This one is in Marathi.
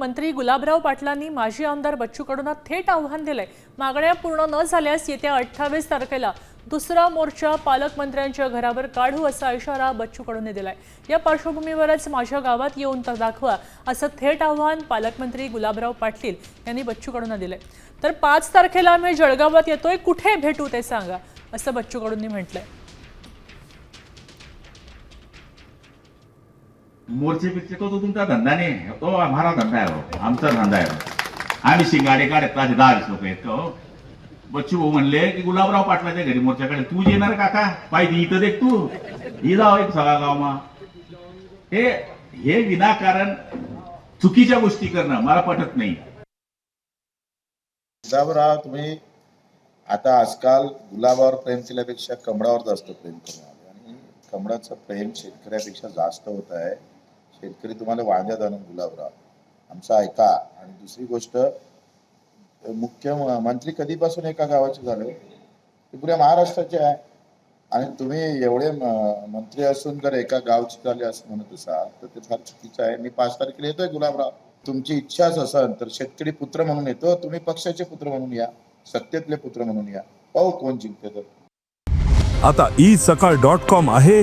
मंत्री गुलाबराव पाटलांनी माजी आमदार बच्चू कडूंना थेट आव्हान दिलंय. मागण्या पूर्ण न झाल्यास येत्या अठ्ठावीस तारखेला दुसरा मोर्चा पालकमंत्र्यांच्या घरावर काढू असा इशारा बच्चू कडूंनी दिलाय. या पार्श्वभूमीवरच माझ्या गावात येऊन तर दाखवा असं थेट आव्हान पालकमंत्री गुलाबराव पाटील यांनी बच्चू कडूंना दिलंय. तर पाच तारखेला मी जळगावात येतोय कुठे भेटू ते सांगा असं बच्चू कडूंनी म्हटलंय. मोर्चे पिक्चे तो तो तुमचा धंदा नाही. तो आम्हाला धंदा आहे हो. आमचा धंदा आहे आम्ही शिंगाडे काढत माझे दहा वीस लोक आहेत हो? बच्चू भाऊ म्हणले की गुलाबराव पाटलाच्या घरी मोर्चाकडे. तू येणार काका पाहिजे इथं देख तू. ही जाव एक सगळा गावमा. हे हे विनाकारण चुकीच्या गोष्टी करणं मला पटत नाही. गुलाबराव तुम्ही आता आजकाल गुलाबावर प्रेम केल्यापेक्षा कमळावर जास्त प्रेम करणार. आणि कमळाचं प्रेम शेतकऱ्यापेक्षा जास्त होत आहे. शेतकरी तुम्हाला वांद्यात आणून गुलाबराव. आमचं ऐका. आणि दुसरी गोष्ट मुख्य मंत्री कधीपासून एका गावाचे झाले? ते पुऱ्या महाराष्ट्राचे आहे. आणि तुम्ही एवढे मंत्री असून जर एका गावचे झाले असं म्हणत असाल तर ते फार चुकीचं आहे. मी पाच तारखेला येतोय गुलाबराव. तुमची इच्छाच असेल तर शेतकरी पुत्र म्हणून येतो. तुम्ही पक्षाचे पुत्र म्हणून या. सत्तेतले पुत्र म्हणून या. पाहू कोण जिंकते तर. आता ई सकाळ डॉट कॉम आहे.